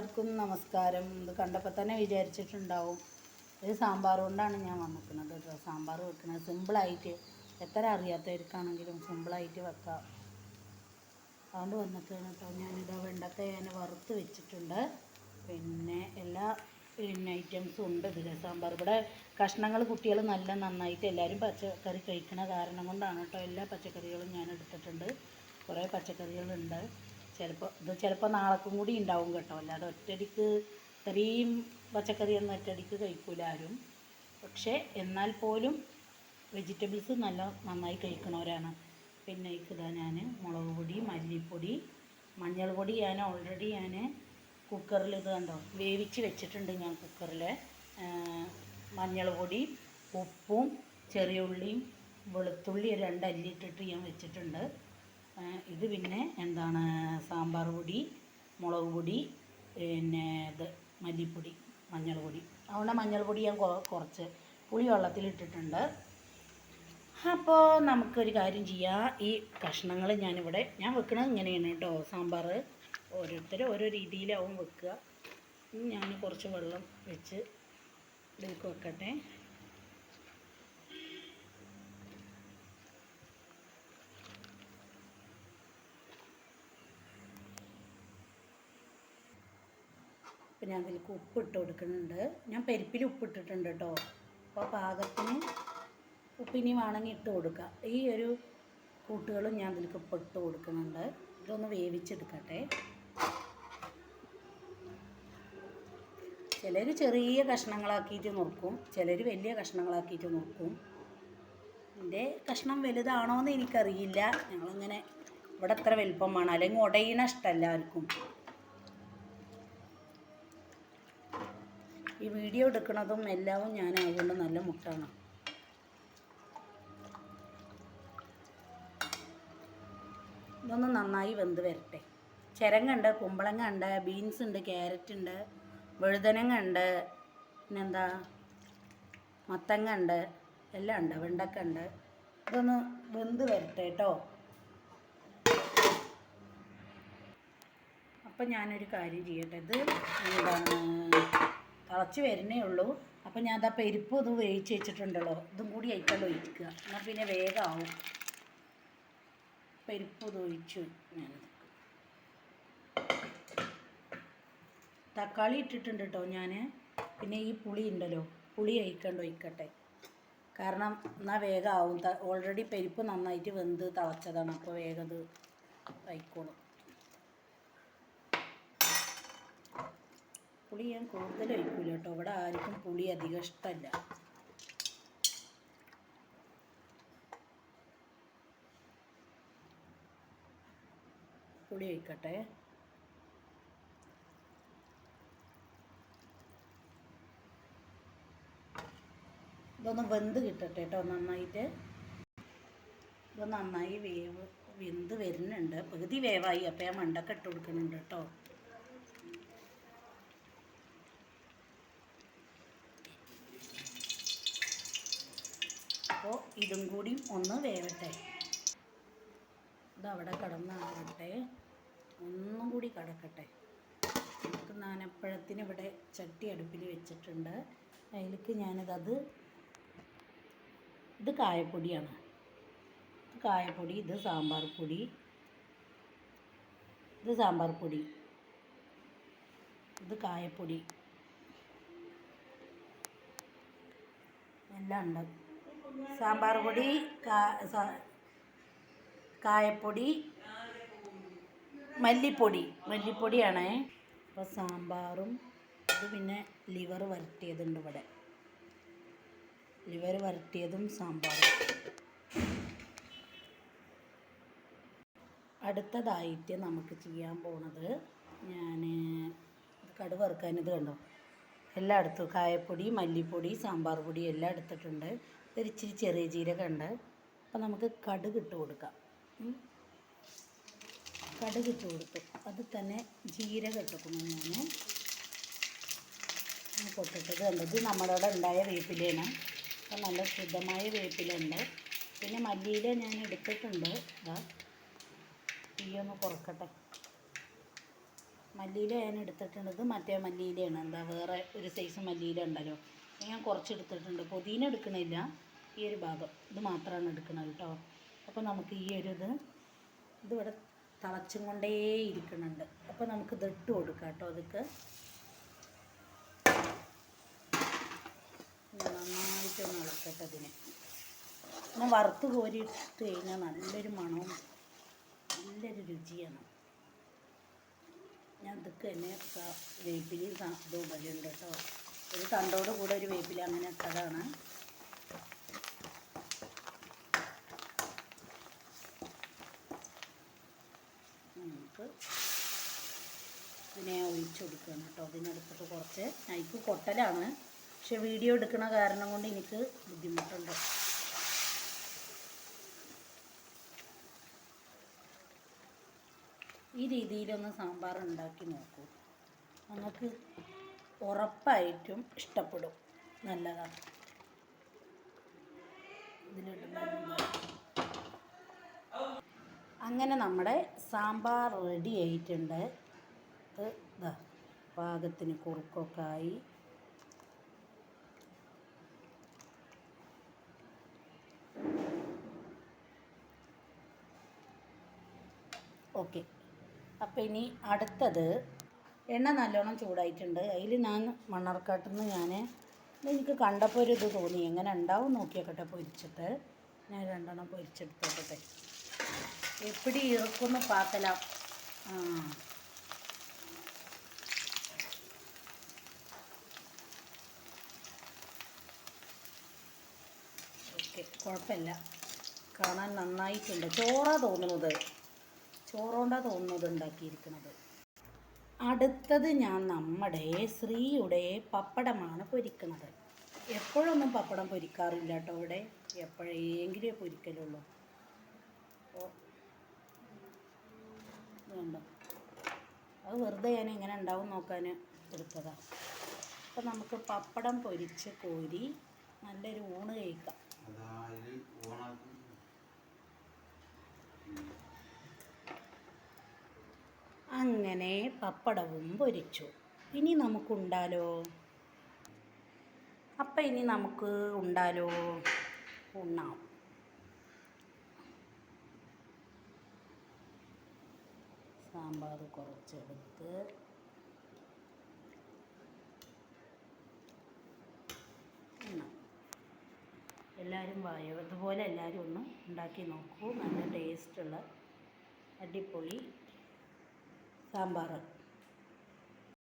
എല്ലാവർക്കും നമസ്കാരം. ഇത് കണ്ടപ്പോൾ തന്നെ വിചാരിച്ചിട്ടുണ്ടാവും ഇത് സാമ്പാർ കൊണ്ടാണ് ഞാൻ വന്നിരിക്കുന്നത് കേട്ടോ. സാമ്പാർ വെക്കുന്നത് സിമ്പിളായിട്ട് എത്ര അറിയാത്തവർക്കാണെങ്കിലും സിമ്പിളായിട്ട് വെക്കാം. അതുകൊണ്ട് വന്നിട്ടാണ് കേട്ടോ. ഞാനിത് വെണ്ടക്ക ഞാൻ വറുത്ത് വെച്ചിട്ടുണ്ട്. പിന്നെ എല്ലാ പിന്നെ ഐറ്റംസും ഉണ്ട് ഇതിൽ സാമ്പാർ ഇവിടെ കഷ്ണങ്ങൾ കുട്ടികൾ നല്ല നന്നായിട്ട് എല്ലാവരും പച്ചക്കറി കഴിക്കണ കാരണം കൊണ്ടാണ് കേട്ടോ. എല്ലാ പച്ചക്കറികളും ഞാൻ എടുത്തിട്ടുണ്ട്. കുറേ പച്ചക്കറികളുണ്ട്. ചിലപ്പോൾ ഇത് ചിലപ്പോൾ നാളേക്കും കൂടി ഉണ്ടാവും കേട്ടോ. അല്ലാതെ ഒറ്റയടിക്ക് ഇത്രയും പച്ചക്കറിയൊന്നും ഒറ്റയടിക്ക് കഴിക്കൂല ആരും. പക്ഷേ എന്നാൽ പോലും വെജിറ്റബിൾസ് നല്ല നന്നായി കഴിക്കണവരാണ്. പിന്നെ ഇതാ ഞാൻ മുളക് പൊടി മല്ലിപ്പൊടി മഞ്ഞൾ പൊടി ഞാൻ ഓൾറെഡി ഞാൻ കുക്കറിൽ ഇത് കണ്ടോ വേവിച്ച് വെച്ചിട്ടുണ്ട് ഞാൻ കുക്കറിൽ മഞ്ഞൾ പൊടി ഉപ്പും ചെറിയ ഉള്ളിയും വെളുത്തുള്ളി ഒരു രണ്ട് അല്ലി ഞാൻ വെച്ചിട്ടുണ്ട്. ഇത് പിന്നെ എന്താണ് സാമ്പാർ പൊടി മുളക് പൊടി പിന്നെ ഇത് മല്ലിപ്പൊടി മഞ്ഞൾ പൊടി. അതുകൊണ്ട് മഞ്ഞൾ പൊടി ഞാൻ കുറച്ച് പുളി വെള്ളത്തിലിട്ടിട്ടുണ്ട് അപ്പോൾ നമുക്കൊരു കാര്യം ചെയ്യാം. ഈ കഷ്ണങ്ങൾ ഞാനിവിടെ ഞാൻ വെക്കണത് ഇങ്ങനെയാണ് കേട്ടോ. സാമ്പാർ ഓരോരുത്തർ ഓരോ രീതിയിലാവും വെക്കുക. ഞാൻ കുറച്ച് വെള്ളം വെച്ച് ഇതിലേക്ക് വെക്കട്ടെ. അപ്പം ഞാൻ അതിലേക്ക് ഉപ്പിട്ട് കൊടുക്കുന്നുണ്ട്. ഞാൻ പരിപ്പിൽ ഉപ്പിട്ടിട്ടുണ്ട് കേട്ടോ. അപ്പോൾ പാകത്തിന് ഉപ്പിനി വേണമെങ്കിൽ ഇട്ട് കൊടുക്കാം. ഈ ഒരു കൂട്ടുകളും ഞാൻ ഇതിലേക്ക് ഉപ്പിട്ട് കൊടുക്കുന്നുണ്ട്. ഇതൊന്ന് വേവിച്ചെടുക്കട്ടെ. ചിലർ ചെറിയ കഷ്ണങ്ങളാക്കിയിട്ട് നോക്കും ചിലർ വലിയ കഷ്ണങ്ങളാക്കിയിട്ട് നോക്കും എന്റെ കഷ്ണം വലുതാണോ എന്ന് എനിക്കറിയില്ല. ഞങ്ങളങ്ങനെ ഇവിടെ എത്ര വലുപ്പം വേണം. അല്ലെങ്കിൽ ഉടയണ ഇഷ്ടമല്ല ആർക്കും ഈ വീഡിയോ എടുക്കുന്നതും എല്ലാം ഞാൻ അതുകൊണ്ട് നല്ല മുട്ടാണ്. ഇതൊന്ന് നന്നായി വെന്ത് വരട്ടെ. ചിരങ്ങുണ്ട് കുമ്പളങ്ങ ഉണ്ട് ബീൻസ് ഉണ്ട് ക്യാരറ്റ് ഉണ്ട് വഴുതനങ്ങ ഉണ്ട് പിന്നെന്താ? മത്തങ്ങ ഉണ്ട് എല്ലാം ഉണ്ട് വെണ്ടക്ക ഉണ്ട്. ഇതൊന്ന് വെന്ത് വരട്ടെ കേട്ടോ അപ്പം ഞാനൊരു കാര്യം ചെയ്യട്ടെ. ഇത് എന്താണ്? തിളച്ച് വരുന്നേ ഉള്ളൂ. അപ്പം ഞാൻ അതാ പരിപ്പ് ഇത് വേവിച്ച് വെച്ചിട്ടുണ്ടല്ലോ. ഇതും കൂടി ആയിക്കല്ലോ ഒഴിക്കുക. എന്നാൽ പിന്നെ വേഗമാവും പരിപ്പ് ഇത് ഒഴിച്ചു ഞാൻ തക്കാളി ഇട്ടിട്ടുണ്ട് കേട്ടോ ഞാൻ പിന്നെ ഈ പുളി ഉണ്ടല്ലോ. പുളി അയക്കണ്ട ഒഴിക്കട്ടെ. കാരണം എന്നാൽ വേഗമാവും ഓൾറെഡി പരിപ്പ് നന്നായിട്ട് വെന്ത് തിളച്ചതാണ്. അപ്പോൾ വേഗം ഇത് ആയിക്കോളും. പുളി ഞാൻ കൂടുതൽ ഒഴിക്കില്ല കേട്ടോ. ഇവിടെ ആർക്കും പുളി അധികം ഇഷ്ടമല്ല പുളി ഒഴിക്കട്ടെ. ഇതൊന്ന് വെന്ത് കിട്ടട്ടെ കേട്ടോ നന്നായിട്ട്. ഇത് നന്നായി വേവ് വെന്ത് വരുന്നുണ്ട്. പകുതി വേവായി അപ്പോൾ ഞാൻ മണ്ടൊക്കെ ഇട്ട് കൊടുക്കുന്നുണ്ട് കേട്ടോ അപ്പോൾ ഇതും കൂടി ഒന്ന് വേവട്ടെ. ഇതവിടെ കിടന്നാകട്ടെ ഒന്നും കൂടി കിടക്കട്ടെ. നമുക്ക് നാനപ്പഴത്തിന് ഇവിടെ ചട്ടി അടുപ്പിൽ വെച്ചിട്ടുണ്ട്. അതിലേക്ക് ഞാനിതത് ഇത് കായപ്പൊടിയാണ്. ഇത് കായപ്പൊടി ഇത് സാമ്പാർ പൊടി. ഇത് സാമ്പാർ പൊടി. ഇത് കായപ്പൊടി. എല്ലാം ഉണ്ട്. സാമ്പാർ പൊടി കായപ്പൊടി മല്ലിപ്പൊടി. മല്ലിപ്പൊടിയാണേ. അപ്പോൾ സാമ്പാറും ഇത് പിന്നെ ലിവർ വരട്ടിയതുണ്ട് ഇവിടെ. ലിവർ വരട്ടിയതും സാമ്പാറും. അടുത്തതായിട്ട് നമുക്ക് ചെയ്യാൻ പോണത് ഞാൻ കടു വറുക്കാൻ ഇത് കണ്ടോ? എല്ലാം എടുത്തു കായപ്പൊടി മല്ലിപ്പൊടി സാമ്പാർ പൊടി എല്ലാം എടുത്തിട്ടുണ്ട്. ഒരു ഇച്ചിരി ചെറിയ ജീരകം ഉണ്ട്. അപ്പോൾ നമുക്ക് കടുക് ഇട്ട് കൊടുക്കാം. കടുക് ഇട്ട് കൊടുത്തു. അത് തന്നെ ജീരകം ഇട്ടിക്കുന്നു ഞാൻ പൊട്ടിട്ടത് കണ്ടത് ഇത് നമ്മുടെ അവിടെ ഉണ്ടായ വേപ്പിലയാണ്. അപ്പം നല്ല ശുദ്ധമായ വേപ്പിലുണ്ട് പിന്നെ മല്ലിയില ഞാൻ എടുത്തിട്ടുണ്ട്. ഇതാ തീയൊന്ന് കുറക്കട്ടെ. മല്ലിയില ഞാൻ എടുത്തിട്ടുണ്ടത് മറ്റേ മല്ലിയിലയാണ്. എന്താ വേറെ ഒരു സൈസ് മല്ലിയില ഉണ്ടല്ലോ. ഞാൻ കുറച്ച് എടുത്തിട്ടുണ്ട് പുതിന എടുക്കണില്ല. ഈ ഒരു ഭാഗം. ഇത് മാത്രമാണ് എടുക്കുന്നത് കേട്ടോ. അപ്പോൾ നമുക്ക് ഈ ഒരു ഇത് ഇതിവിടെ തിളച്ചും കൊണ്ടേ ഇരിക്കുന്നുണ്ട് അപ്പോൾ നമുക്ക് ഇത് ഇട്ട് കൊടുക്കാം കേട്ടോ അതൊക്കെ. നന്നായിട്ടൊന്ന് ഇളക്കട്ടെ അതിന്. പിന്നെ വറുത്ത് കോരി ഇട്ട് കഴിഞ്ഞാൽ നല്ലൊരു മണവും നല്ലൊരു രുചിയാണ്. ഞാൻ ഇതൊക്കെ തന്നെ വേപ്പിലി ഇതും ഇടലുണ്ട് കേട്ടോ. ഒരു തണ്ടോട് കൂടെ ഒരു വേപ്പില അങ്ങനെ ഇട്ടതാണ്. നമുക്ക് ഇതിനെ ഒഴിച്ചു കേട്ടോ. അതിനടുത്തിട്ട് കുറച്ച് എനിക്ക് കൊട്ടലാണ് പക്ഷെ വീഡിയോ എടുക്കുന്ന കാരണം കൊണ്ട് എനിക്ക് ബുദ്ധിമുട്ടുണ്ട്. ഈ രീതിയിലൊന്ന് സാമ്പാർ ഉണ്ടാക്കി നോക്കൂ. നിങ്ങൾക്ക് ഉറപ്പായിട്ടും ഇഷ്ടപ്പെടും. നല്ലതാണ്. അങ്ങനെ നമ്മുടെ സാമ്പാർ റെഡി ആയിട്ടുണ്ട്. ഇത് പാകത്തിന് കുറുക്കൊക്കെ ആയി. ഓക്കെ. അപ്പോൾ ഇനി അടുത്തത് എണ്ണ നല്ലോണം ചൂടായിട്ടുണ്ട്. അതിൽ ഞാൻ മണ്ണാർക്കാട്ടിൽ നിന്ന് ഞാൻ എനിക്ക് കണ്ടപ്പോൾ ഒരു ഇത് തോന്നി. എങ്ങനെ ഉണ്ടാവും നോക്കിയൊക്കെ പൊരിച്ചിട്ട്. ഞാൻ രണ്ടെണ്ണം പൊരിച്ചെടുത്തോട്ടെ എപ്പിടി ഇറക്കുന്നു പാത്തല ആ. ഓക്കെ കുഴപ്പമില്ല. കാണാൻ നന്നായിട്ടുണ്ട്. ചോറാ തോന്നുന്നത്. ചോറോണ്ടാ തോന്നുന്നത് ഉണ്ടാക്കിയിരിക്കുന്നത്. അടുത്തത് ഞാൻ നമ്മുടെ ശ്രീയുടെ പപ്പടമാണ് പൊരിക്കുന്നത് എപ്പോഴൊന്നും പപ്പടം പൊരിക്കാറില്ല കേട്ടോ ഇവിടെ. എപ്പോഴെങ്കിലേ പൊരിക്കലുള്ളൂ. അത് വെറുതെ ഞാൻ എങ്ങനെ ഉണ്ടാവും നോക്കാൻ എടുത്തതാണ് അപ്പോൾ നമുക്ക് പപ്പടം പൊരിച്ച് കോരി നല്ലൊരു ഊണ് കഴിക്കാം. അങ്ങനെ പപ്പടവും പൊരിച്ചു. ഇനി നമുക്കുണ്ടാലോ? അപ്പം ഇനി നമുക്ക് ഉണ്ടാലോ? ഉണ്ണാം. സാമ്പാർ കുറച്ചെടുത്ത് എല്ലാവരും വായോ? ഇതുപോലെ എല്ലാവരും ഒന്ന് ഉണ്ടാക്കി നോക്കൂ. നല്ല ടേസ്റ്റുള്ള അടിപൊളി സാമ്പാർ